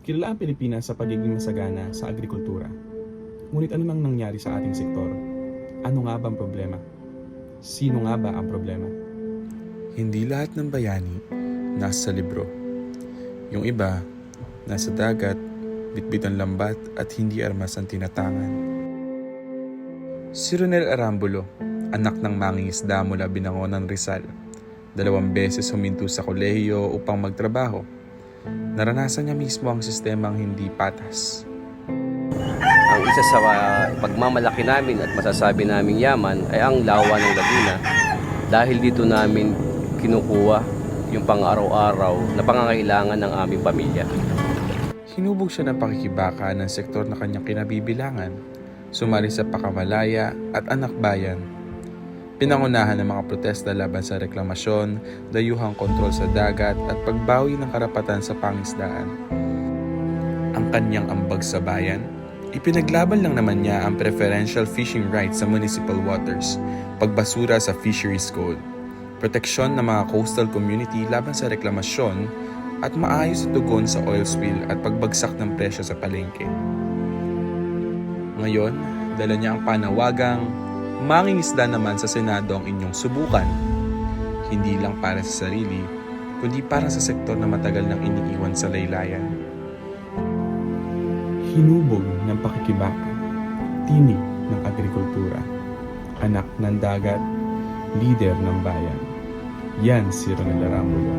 Kilala ang Pilipinas sa pagiging masagana sa agrikultura. Ngunit ano nang nangyari sa ating sektor? Ano nga ba ang problema? Sino nga ba ang problema? Hindi lahat ng bayani nasa libro. Yung iba, nasa dagat, bitbit ang lambat at hindi armas ang tinatangan. Si Ronel Arambulo, anak ng mangingisda mula Binangonan, Rizal. Dalawang beses huminto sa kolehiyo upang magtrabaho. Naranasan niya mismo ang sistemang hindi patas. Ang isa sa uh, pagmamalaki namin at masasabi naming yaman ay ang lawa ng Laguna dahil dito namin kinukuha yung pang-araw-araw na pangangailangan ng aming pamilya. Hinubog siya ng pakikibaka ng sektor na kanyang kinabibilangan, sumali sa pakamalaya at anak bayan. Pinangunahan ng mga protesta laban sa reklamasyon, dayuhang kontrol sa dagat at pagbawi ng karapatan sa pangisdaan. Ang kanyang ambag sa bayan, ipinaglaban lang naman niya ang preferential fishing rights sa municipal waters, pagbasura sa fisheries code, proteksyon ng mga coastal community laban sa reklamasyon at maayos na tugon sa oil spill at pagbagsak ng presyo sa palengke. Ngayon, dala niya ang panawagang mangingisda naman sa Senado ang inyong subukan. Hindi lang para sa sarili, kundi para sa sektor na matagal nang iniiwan sa laylayan. Hinubog ng pakikibaka, tinig ng agrikultura, anak ng dagat, leader ng bayan. Yan si Ronel Arambulo.